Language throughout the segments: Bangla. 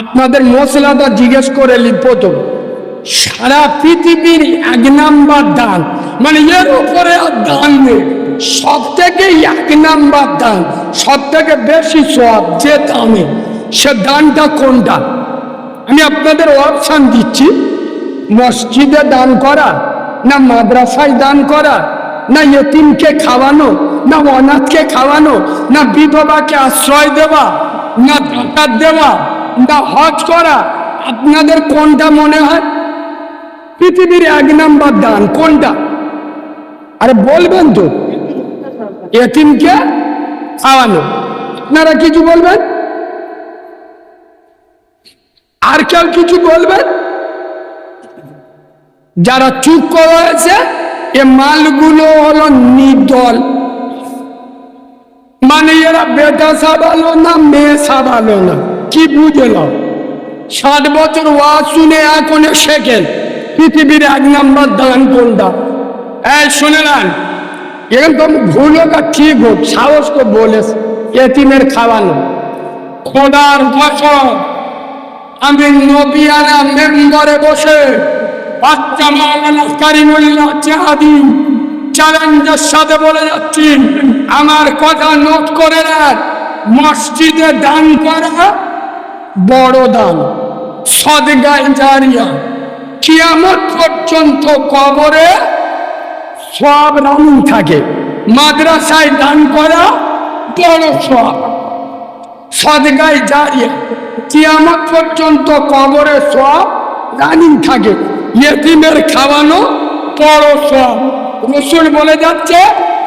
আপনাদের মশলাটা জিজ্ঞেস করে লি তো। সারা পৃথিবীর এক নাম্বার দান মানে এর উপরে আর দান নেই। সব থেকে এক নাম্বার দান সব থেকে বেশি সব যে দামে সে দানটা কোনটা? আমি আপনাদের অপশান দিচ্ছি, মসজিদে দান করা, না মাদ্রাসায় দান করা, না ইয়েতিমকে খাওয়ানো, না অনাথকে খাওয়ানো, না বিধবাকে আশ্রয় দেওয়া, না দেওয়া না হজ করা, আপনাদের কোনটা মনে হয়? পৃথিবীর এক নাম্বার দান, কোনটা? আরে বলবেন তো। এতিমকে খাওয়ানো। আপনারা কিছু বলবেন? আর কেউ কিছু বলবেন? যারা চুপ করে আছে এ মালগুলো হলো নির্দল। মানে এরা বেটা সাবালো না, মেয়ে সাবালো না। কি বুঝল ষাট বছর ওয়াজ শুনে এখন শেখেন পৃথিবীর এক নাম্বার দান কোনটা? এই শুনে নেন। একদম ভুল হোক আর ঠিক হোক, সাহস তো বলে এতিমের খাওয়ানো। খোদার ফসল আমি নবিয়ানা মেম্বারে বসে বাচ্চা মাওলানা কারিমুল্লাহ চাহাদি চ্যালেঞ্জের সাথে বলে যাচ্ছি, আমার কথা নোট করে রাখ, মসজিদে দান করা বড় দান সদগায় জারিয়া কিয়ামত পর্যন্ত কবরে সব রানিং থাকে। মাদ্রাসায় দান করা বড় সব সদগায় জারিয়া কিয়ামত পর্যন্ত কবরে সব রানিং থাকে। ইয়েতিমের খাওয়ানো বড় সব রসুল বলে যাচ্ছে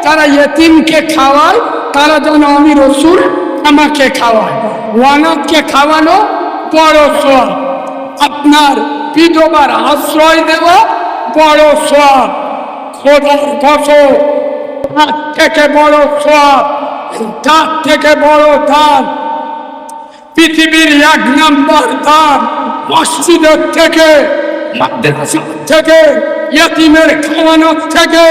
তারা ইয়েতিমকে খাওয়ায়, তারা যেন আমি রসুল আমাকে খাওয়ায়। ওয়ানাথকে খাওয়ানো বড় সব আপনার বিধবার আশ্রয় দেওয়া বড় সব খোদার ফসল তার থেকে বড় সব তার থেকে বড় ধান পৃথিবীর এক নাম্বার দান মসজিদের থেকে, মাদ্রাসা থেকে, ইয়তিমের খাওয়ানোর থেকে,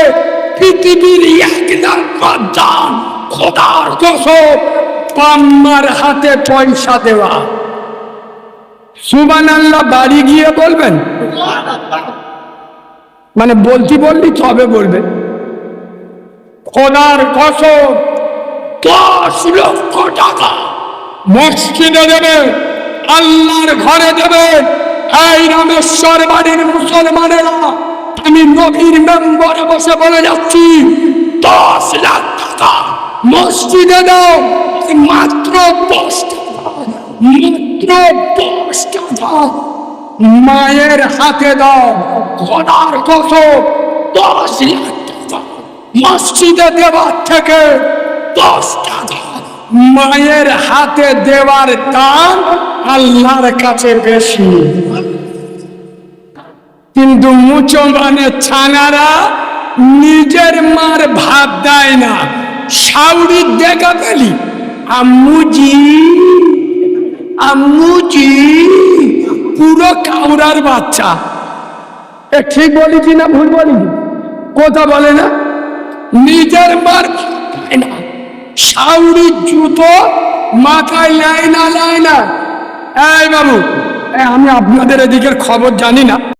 পৃথিবীর এক নাম্বার দান। খোদার কসম পাম্মার হাতে পয়সা দেওয়া। সুবান আল্লাহ বাড়ি গিয়ে বলবেন? মানে বলতে বললি তবে বলবে। খোদার কসম, দশ লক্ষ টাকা মসজিদে দেবে, আল্লাহর ঘরে দেবে। এই রামেশ্বর বাড়ির মুসলমানেরা, আমি নবীর মেম্বরে বসে বলে যাচ্ছি, দশ লাখ টাকা মসজিদে দাও। মাত্র দশ মাত্র টাকা মায়ের হাতে দাও খোদার কসম, দশ মসজিদে দেওয়ার থেকে দশ টাকা মায়ের হাতে দেওয়ার দান আল্লাহর কাছে বেশি। কিন্তু মুচমানের ছানারা নিজের মার ভাত দেয় না। সাউরির দেখা পেলি? আম্মুজি আম্মুজি পুরো কাউরার বাচ্চা। এ ঠিক বলি কি না ভুল বলি কথা বলে না? নিজের মার না সাউরির জুতো মাথায় লাই না না। এই বাবু আমি আপনাদের এদিকের খবর জানি না।